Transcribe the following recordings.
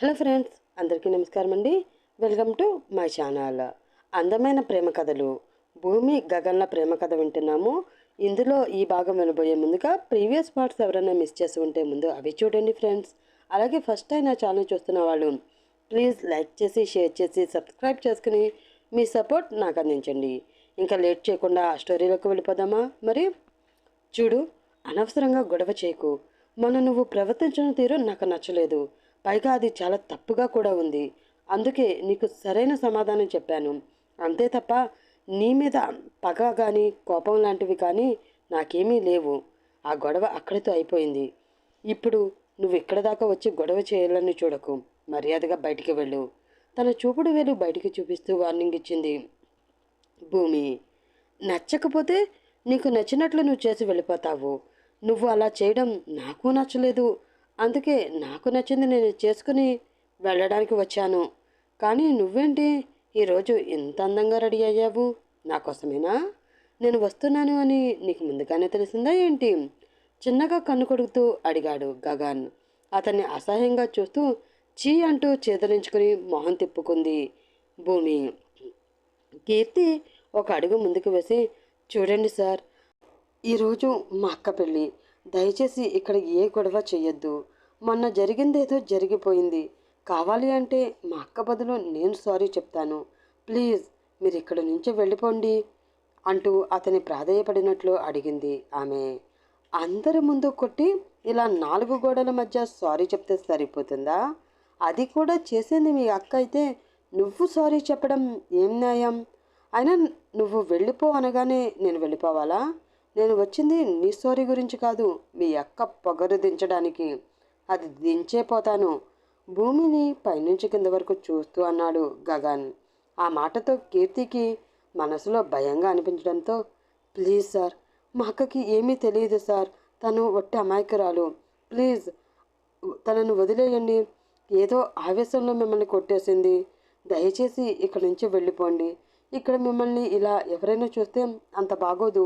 Hello friends అందరికీ నమస్కారం అండి. Welcome to my channel. అందమైన ప్రేమ కథలు. భూమి గగన్ల ప్రేమ కథ వింటున్నాము. ఇందులో ఈ భాగం వినబోయే ముందుగా ప్రీవియస్ పార్ట్స్ ఎవరైనా మిస్ చేసి ఉంటే ముందు అవి చూడండి ఫ్రెండ్స్. అలాగే ఫస్ట్ టైం నా ఛానల్ చూస్తున్న వాళ్ళు ప్లీజ్ లైక్ చేసి షేర్ చేసి సబ్స్క్రైబ్ చేసుకుని మీ సపోర్ట్ నాకు అందించండి. ఇంకా లేట్ చేయకుండా ఆ స్టోరీలోకి వెళ్ళిపోదామా? మరి చూడు అనవసరంగా గొడవ చేయకు. మొన్న నువ్వు ప్రవర్తించిన తీరు నాకు నచ్చలేదు. పైగా అది చాలా తప్పుగా కూడా ఉంది. అందుకే నీకు సరైన సమాధానం చెప్పాను. అంతే తప్ప నీ మీద పగ కానీ కోపం లాంటివి కానీ నాకేమీ లేవు. ఆ గొడవ అక్కడితో అయిపోయింది. ఇప్పుడు నువ్వు ఇక్కడ దాకా వచ్చి గొడవ చేయాలని చూడకు. మర్యాదగా బయటికి వెళ్ళు. తన చూపుడు వేలు బయటికి చూపిస్తూ వార్నింగ్ ఇచ్చింది. భూమి నచ్చకపోతే నీకు నచ్చినట్లు నువ్వు చేసి వెళ్ళిపోతావు. నువ్వు అలా చేయడం నాకు నచ్చలేదు. అందుకే నాకు నచ్చింది నేను చేసుకుని వెళ్ళడానికి వచ్చాను. కానీ నువ్వేంటి? ఈరోజు ఇంత అందంగా రెడీ అయ్యావు. నా కోసమేనా? నేను వస్తున్నాను అని నీకు ముందుగానే తెలిసిందా ఏంటి? చిన్నగా కన్ను కొడుకుతూ అడిగాడు గగన్. అతన్ని అసహ్యంగా చూస్తూ చీ అంటూ చేదరించుకుని మొహం తిప్పుకుంది భూమి. కీర్తి ఒక అడుగు ముందుకు వేసి చూడండి సార్ ఈరోజు మా అక్క పెళ్ళి. దయచేసి ఇక్కడ ఏ గొడవ చెయ్యొద్దు. మొన్న జరిగిందేదో జరిగిపోయింది. కావాలి అంటే మా అక్క బదులు నేను సారీ చెప్తాను. ప్లీజ్ మీరు ఇక్కడ నుంచి వెళ్ళిపోండి అంటూ అతని ప్రాధేయపడినట్లు అడిగింది ఆమె. అందరి ముందు కొట్టి ఇలా నాలుగు గోడల మధ్య సారీ చెప్తే సరిపోతుందా? అది కూడా చేసింది మీ అక్క అయితే నువ్వు సారీ చెప్పడం ఏం న్యాయం? అయినా నువ్వు వెళ్ళిపో అనగానే నేను వెళ్ళిపోవాలా? నేను వచ్చింది నీ స్టోరీ గురించి కాదు మీ అక్క పొగరు దించడానికి. అది దించే పోతాను. భూమిని పైనుంచి కింద వరకు చూస్తూ అన్నాడు గగన్. ఆ మాటతో కీర్తికి మనసులో భయంగా అనిపించడంతో ప్లీజ్ సార్ మా అక్కకి ఏమీ తెలియదు సార్. తను ఒట్టి అమాయకురాలు. ప్లీజ్ తనను వదిలేయండి. ఏదో ఆవేశంలో మిమ్మల్ని కొట్టేసింది. దయచేసి ఇక్కడి నుంచి వెళ్ళిపోండి. ఇక్కడ మిమ్మల్ని ఇలా ఎవరైనా చూస్తే అంత బాగోదు.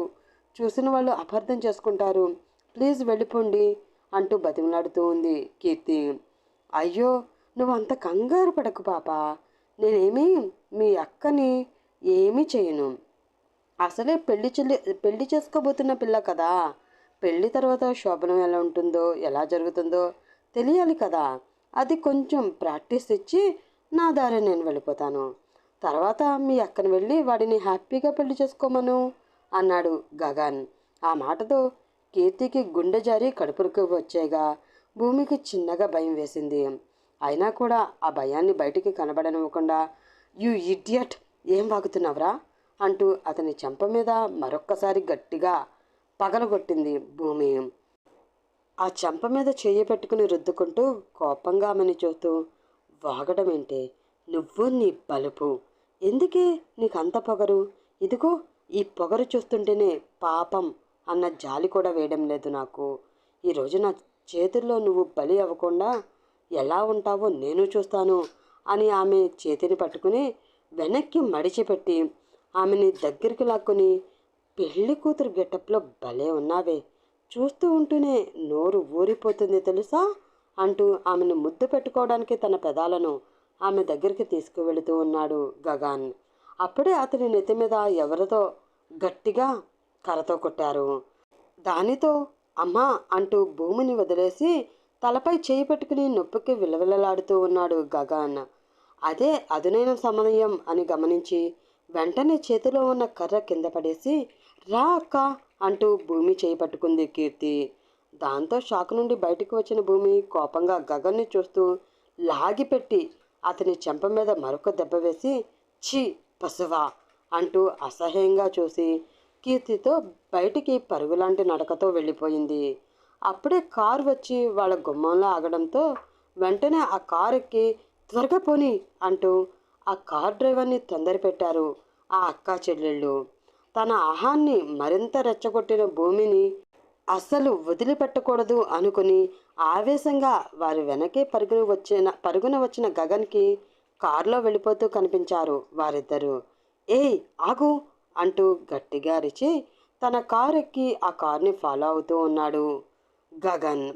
చూసిన వాళ్ళు అపార్థం చేసుకుంటారు. ప్లీజ్ వెళ్ళిపోండి అంటూ బతిమలాడుతూ ఉంది కీర్తి. అయ్యో నువ్వు అంత కంగారు పడకు పాప. నేనేమి మీ అక్కని ఏమీ చేయను. అసలే పెళ్ళి చెల్లి పెళ్ళి చేసుకోబోతున్న పిల్ల కదా. పెళ్ళి తర్వాత శోభనం ఎలా ఉంటుందో ఎలా జరుగుతుందో తెలియాలి కదా. అది కొంచెం ప్రాక్టీస్ ఇచ్చి నా దారి నేను వెళ్ళిపోతాను. తర్వాత మీ అక్కని వెళ్ళి వాడిని హ్యాపీగా పెళ్ళి చేసుకోమను. అన్నాడు గగన్. ఆ మాటతో కీర్తికి గుండె జారి కడుపులకు వచ్చేగా భూమికి చిన్నగా భయం వేసింది. అయినా కూడా ఆ భయాన్ని బయటికి కనబడనివ్వకుండా యు ఇడియట్ ఏం వాగుతున్నావురా? అంటూ అతని చెంప మీద మరొక్కసారి గట్టిగా పగలగొట్టింది భూమి. ఆ చెంప మీద చెయ్యి పెట్టుకుని రుద్దుకుంటూ కోపంగా ఆమెని చూస్తూ వాగడం ఏంటి నువ్వు నీ బలుపు. ఎందుకే నీకు అంత పొగరు? ఇదిగో ఈ పొగరు చూస్తుంటేనే పాపం అన్న జాలి కూడా వేయడం లేదు నాకు. ఈరోజు నా చేతుల్లో నువ్వు బలి అవ్వకుండా ఎలా ఉంటావో నేను చూస్తాను అని ఆమె చేతిని పట్టుకుని వెనక్కి మడిచిపెట్టి ఆమెని దగ్గరికి లాక్కొని పెళ్ళి కూతురు గెటప్లో భలే ఉన్నావే. చూస్తూ ఉంటూనే నోరు ఊరిపోతుంది తెలుసా? అంటూ ఆమెను ముద్దు పెట్టుకోవడానికి తన పెదాలను ఆమె దగ్గరికి తీసుకువెళుతూ ఉన్నాడు గగన్. అప్పుడే అతని నెత్తి మీద ఎవరితో గట్టిగా కర్రతో కొట్టారు. దానితో అమ్మా అంటూ భూమిని వదిలేసి తలపై చేయి పెట్టుకుని నొప్పికి విలవిలలాడుతూ ఉన్నాడు గగన్. అదే అదునైన సమయం అని గమనించి వెంటనే చేతిలో ఉన్న కర్ర కింద పడేసి రా అక్క అంటూ భూమి చేయి పట్టుకుంది కీర్తి. దాంతో షాక్ నుండి బయటకు వచ్చిన భూమి కోపంగా గగన్ని చూస్తూ లాగిపెట్టి అతని చెంప మీద మరొక దెబ్బ వేసి ఛీ పశువా అంటూ అసహ్యంగా చూసి కీర్తితో బయటికి పరుగులాంటి నడకతో వెళ్ళిపోయింది. అప్పుడే కారు వచ్చి వాళ్ళ గుమ్మంలో ఆగడంతో వెంటనే ఆ కారు ఎక్కి త్వరగా పోని అంటూ ఆ కార్ డ్రైవర్ని తొందర పెట్టారు ఆ అక్క చెల్లెళ్ళు. తన ఆహాన్ని మరింత రెచ్చగొట్టిన భూమిని అస్సలు వదిలిపెట్టకూడదు అనుకుని ఆవేశంగా వారి వెనకే పరుగున వచ్చిన పరుగున వచ్చిన గగన్కి కారులో వెళ్ళిపోతూ కనిపించారు వారిద్దరూ. ఏయ్ ఆగు అంటూ గట్టిగా అరిచి తన కారు ఎక్కి ఆ కార్ని ఫాలో అవుతూ ఉన్నాడు గగన్.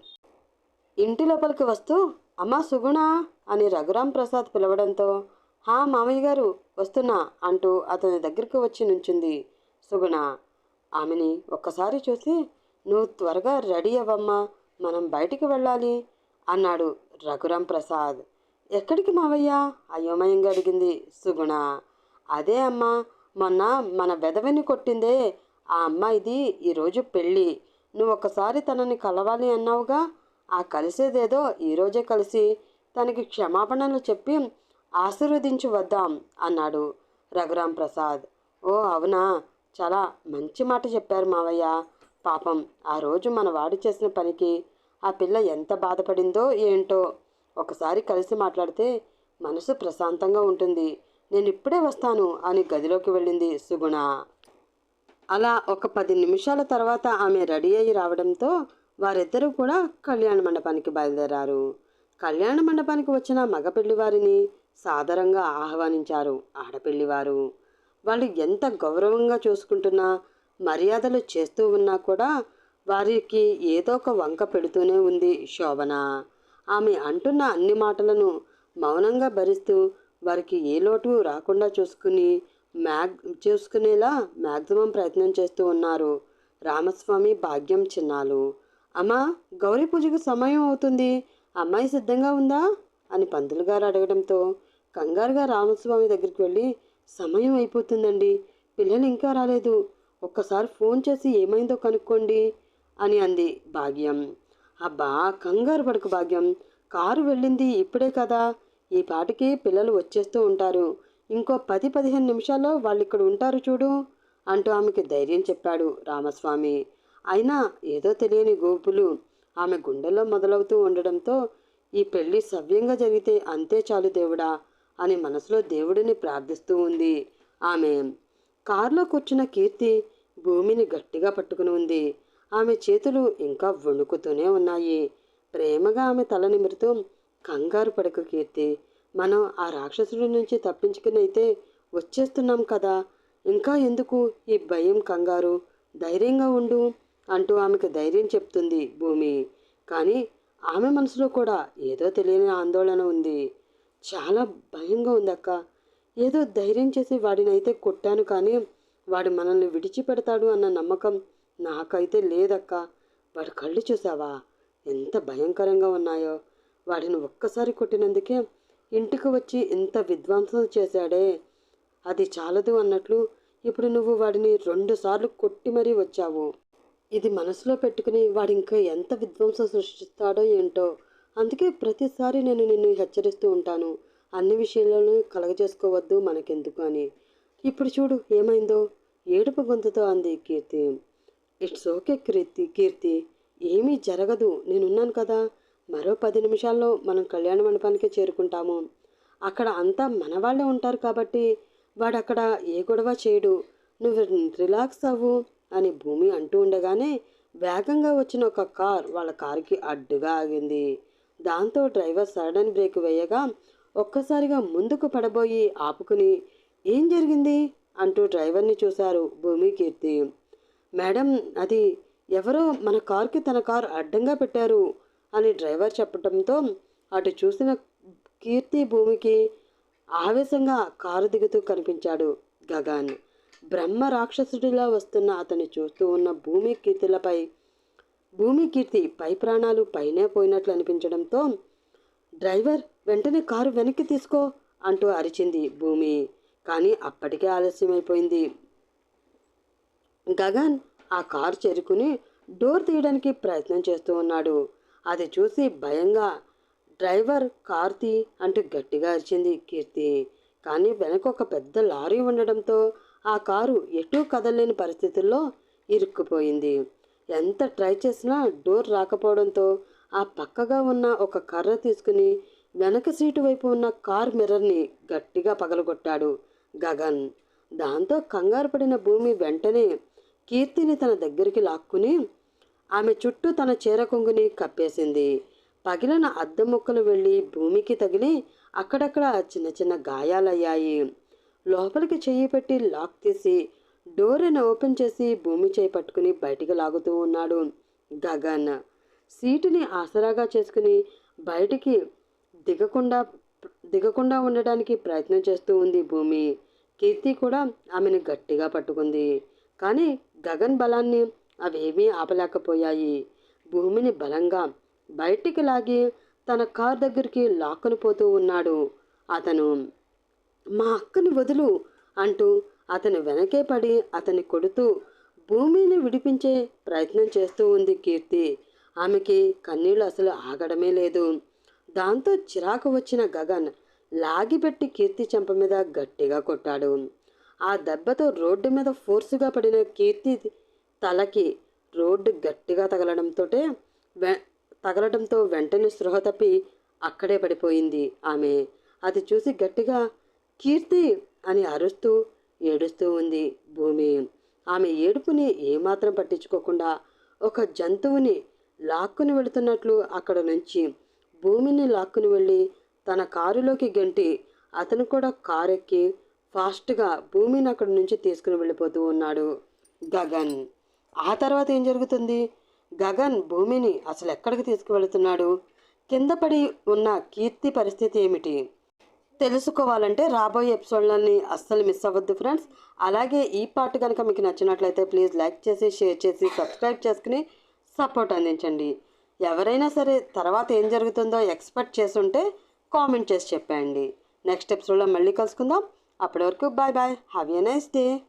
ఇంటి లోపలికి వస్తూ అమ్మా సుగుణ అని రఘురాం ప్రసాద్ పిలవడంతో హా మామయ్య గారు వస్తున్నా అంటూ అతని దగ్గరికి వచ్చి నుంచింది సుగుణ. ఆమెని ఒక్కసారి చూసి నువ్వు త్వరగా రెడీ అవ్వమ్మా మనం బయటికి వెళ్ళాలి అన్నాడు రఘురాం ప్రసాద్. ఎక్కడికి మావయ్య? అయోమయంగా అడిగింది సుగుణ. అదే అమ్మా మొన్న మన వెదవిని కొట్టిందే ఆ అమ్మాయిది ఈరోజు పెళ్ళి. నువ్వు ఒకసారి తనని కలవాలి అన్నావుగా? ఆ కలిసేదేదో ఈరోజే కలిసి తనకి క్షమాపణలు చెప్పి ఆశీర్వదించి వద్దాం అన్నాడు రఘురాం ప్రసాద్. ఓ అవునా? చాలా మంచి మాట చెప్పారు మావయ్య. పాపం ఆ రోజు మన వాడు చేసిన పనికి ఆ పిల్ల ఎంత బాధపడిందో ఏంటో. ఒకసారి కలిసి మాట్లాడితే మనసు ప్రశాంతంగా ఉంటుంది. నేను ఇప్పుడే వస్తాను అని గదిలోకి వెళ్ళింది సుగుణ. అలా ఒక పది నిమిషాల తర్వాత ఆమె రెడీ అయ్యి రావడంతో వారిద్దరూ కూడా కళ్యాణ మండపానికి బయలుదేరారు. కళ్యాణ మండపానికి వచ్చిన మగ పెళ్ళివారిని సాదరంగా ఆహ్వానించారు ఆడపెళ్ళివారు. వాళ్ళు ఎంత గౌరవంగా చూసుకుంటున్నా మర్యాదలు చేస్తూ ఉన్నా కూడా వారికి ఏదో ఒక వంక పెడుతూనే ఉంది శోభన. ఆమె అంటున్న అన్ని మాటలను మౌనంగా భరిస్తూ వారికి ఏ లోటు రాకుండా చూసుకుని మ్యాగ్ చూసుకునేలా మ్యాక్సిమం ప్రయత్నం చేస్తూ ఉన్నారు. రామస్వామి భాగ్యం చిన్నాలు. అమ్మా గౌరీ పూజకు సమయం అవుతుంది. అమ్మాయి సిద్ధంగా ఉందా? అని పంతులు గారు అడగడంతో కంగారుగా రామస్వామి దగ్గరికి వెళ్ళి సమయం అయిపోతుందండి. పిల్లలు ఇంకా రాలేదు. ఒక్కసారి ఫోన్ చేసి ఏమైందో కనుక్కోండి అని అంది భాగ్యం. అబ్బా కంగారు పడకు భాగ్యం. కారు వెళ్ళింది ఇప్పుడే కదా. ఈ పాటికి పిల్లలు వచ్చేస్తూ ఉంటారు. ఇంకో పది పదిహేను నిమిషాల్లో వాళ్ళు ఇక్కడ ఉంటారు చూడు అంటూ ఆమెకి ధైర్యం చెప్పాడు రామస్వామి. అయినా ఏదో తెలియని గోపులు ఆమె గుండెల్లో మొదలవుతూ ఉండడంతో ఈ పెళ్ళి సవ్యంగా జరిగితే అంతే చాలు దేవుడా అని మనసులో దేవుడిని ప్రార్థిస్తూ ఉంది. ఆమె కారులో కూర్చున్న కీర్తి భూమిని గట్టిగా పట్టుకుని ఉంది. ఆమె చేతులు ఇంకా వణుకుతూనే ఉన్నాయి. ప్రేమగా ఆమె తల నిమిరుతూ కంగారు పడకు కీర్తి. మనం ఆ రాక్షసుడి నుంచి తప్పించుకునైతే వచ్చేస్తున్నాం కదా. ఇంకా ఎందుకు ఈ భయం కంగారు? ధైర్యంగా ఉండు అంటూ ఆమెకు ధైర్యం చెప్తుంది భూమి. కానీ ఆమె మనసులో కూడా ఏదో తెలియని ఆందోళన ఉంది. చాలా భయంగా ఉంది అక్క ఏదో ధైర్యం చేసి వాడినైతే కొట్టాను కానీ వాడు మనల్ని విడిచిపెడతాడు అన్న నమ్మకం నాకైతే లేదక్క. వాడి కళ్ళు చూసావా? ఎంత భయంకరంగా ఉన్నాయో. వాడిని ఒక్కసారి కొట్టినందుకే ఇంటికి వచ్చి ఇంత విధ్వంసం చేశాడే. అది చాలదు అన్నట్లు ఇప్పుడు నువ్వు వాడిని రెండుసార్లు కొట్టి మరీ వచ్చావు. ఇది మనసులో పెట్టుకుని వాడు ఇంకా ఎంత విధ్వంసం సృష్టిస్తాడో ఏంటో. అందుకే ప్రతిసారి నేను నిన్ను హెచ్చరిస్తూ ఉంటాను. అన్ని విషయాలను కలగజేసుకోవద్దు మనకెందుకు అని. ఇప్పుడు చూడు ఏమైందో? ఏడుపు గొంతుతో అంది కీర్తి. ఇట్స్ ఓకే కీర్తి కీర్తి. ఏమీ జరగదు. నేనున్నాను కదా. మరో పది నిమిషాల్లో మనం కళ్యాణ మండపానికి చేరుకుంటాము. అక్కడ అంతా మన వాళ్ళే ఉంటారు కాబట్టి వాడు అక్కడ ఏ గొడవ చేయడు. నువ్వు రిలాక్స్ అవ్వు అని భూమి అంటూ ఉండగానే వేగంగా వచ్చిన ఒక కార్ వాళ్ళ కారుకి అడ్డుగా ఆగింది. దాంతో డ్రైవర్ సడన్ బ్రేక్ వేయగా ఒక్కసారిగా ముందుకు పడబోయి ఆపుకుని ఏం జరిగింది? అంటూ డ్రైవర్ని చూశారు భూమి కీర్తి. మేడం అది ఎవరో మన కారుకి తన కారు అడ్డంగా పెట్టారు. అని డ్రైవర్ చెప్పడంతో అటు చూసిన కీర్తి భూమికి ఆవేశంగా కారు దిగుతూ కనిపించాడు గగన్. బ్రహ్మ రాక్షసుడిలా వస్తున్న అతన్ని చూస్తూ ఉన్న భూమి కీర్తిలపై భూమి కీర్తి పై ప్రాణాలు పైనే పోయినట్లు అనిపించడంతో డ్రైవర్ వెంటనే కారు వెనక్కి తీసుకో అంటూ అరిచింది భూమి. కానీ అప్పటికే ఆలస్యమైపోయింది. గగన్ ఆ కారు చేరుకుని డోర్ తీయడానికి ప్రయత్నం చేస్తూ ఉన్నాడు. అది చూసి భయంగా డ్రైవర్ కార్ తీ అంటూ గట్టిగా అరిచింది కీర్తి. కానీ వెనక ఒక పెద్ద లారీ ఉండడంతో ఆ కారు ఎటూ కదలలేని పరిస్థితుల్లో ఇరుక్కుపోయింది. ఎంత ట్రై చేసినా డోర్ రాకపోవడంతో ఆ పక్కగా ఉన్న ఒక కర్ర తీసుకుని వెనక సీటు వైపు ఉన్న కార్ మిర్రర్ని గట్టిగా పగలగొట్టాడు గగన్. దాంతో కంగారు పడిన భూమి వెంటనే కీర్తిని తన దగ్గరికి లాక్కుని ఆమె చుట్టూ తన చీర కొంగుని కప్పేసింది. పగిలిన అద్దం ముక్కలు వెళ్ళి భూమికి తగిలి అక్కడక్కడ చిన్న చిన్న గాయాలయ్యాయి. లోపలికి చెయ్యి పెట్టి లాక్ తీసి డోర్ని ఓపెన్ చేసి భూమి చేయి పట్టుకుని బయటికి లాగుతూ ఉన్నాడు గగన్. సీటుని ఆసరాగా చేసుకుని బయటికి దిగకుండా దిగకుండా ఉండడానికి ప్రయత్నం చేస్తూ ఉంది భూమి. కీర్తి కూడా ఆమెను గట్టిగా పట్టుకుంది. కానీ గగన్ బలాన్ని అవేమీ ఆపలేకపోయాయి. భూమిని బలంగా బయటికి లాగి తన కార్ దగ్గరికి లాక్కుని పోతూ ఉన్నాడు. అతను మా అక్కని వదులు అంటూ అతను వెనకే పడి అతన్ని కొడుతూ భూమిని విడిపించే ప్రయత్నం చేస్తూ ఉంది కీర్తి. ఆమెకి కన్నీళ్ళు అసలు ఆగడమే లేదు. దాంతో చిరాకు వచ్చిన గగన్ లాగిపెట్టి కీర్తి చెంప మీద గట్టిగా కొట్టాడు. ఆ దెబ్బతో రోడ్డు మీద ఫోర్సుగా పడిన కీర్తి తలకి రోడ్డు గట్టిగా తగలడంతో వె తగలడంతో వెంటనే స్పృహ తప్పి అక్కడే పడిపోయింది ఆమె. అది చూసి గట్టిగా కీర్తి అని అరుస్తూ ఏడుస్తూ ఉంది భూమి. ఆమె ఏడుపుని ఏమాత్రం పట్టించుకోకుండా ఒక జంతువుని లాక్కుని వెళుతున్నట్లు అక్కడ నుంచి భూమిని లాక్కుని వెళ్ళి తన కారులోకి గంటి అతను కూడా కారు ఎక్కి ఫాస్ట్గా భూమిని అక్కడి నుంచి తీసుకుని వెళ్ళిపోతూ ఉన్నాడు. గగన్ ఆ తర్వాత ఏం జరుగుతుంది? గగన్ భూమిని అసలు ఎక్కడికి తీసుకువెళుతున్నాడు? కింద పడి ఉన్న కీర్తి పరిస్థితి ఏమిటి? తెలుసుకోవాలంటే రాబోయే ఎపిసోడ్లని అస్సలు మిస్ అవ్వద్దు ఫ్రెండ్స్. అలాగే ఈ పార్ట్ కనుక మీకు నచ్చినట్లయితే ప్లీజ్ లైక్ చేసి షేర్ చేసి సబ్స్క్రైబ్ చేసుకుని సపోర్ట్ అందించండి. ఎవరైనా సరే తర్వాత ఏం జరుగుతుందో ఎక్స్పెక్ట్ చేసుంటే కామెంట్ చేసి చెప్పండి నెక్స్ట్ ఎపిసోడ్లో మళ్ళీ కలుసుకుందాం. అప్పటి వరకు bye bye. Have a nice day.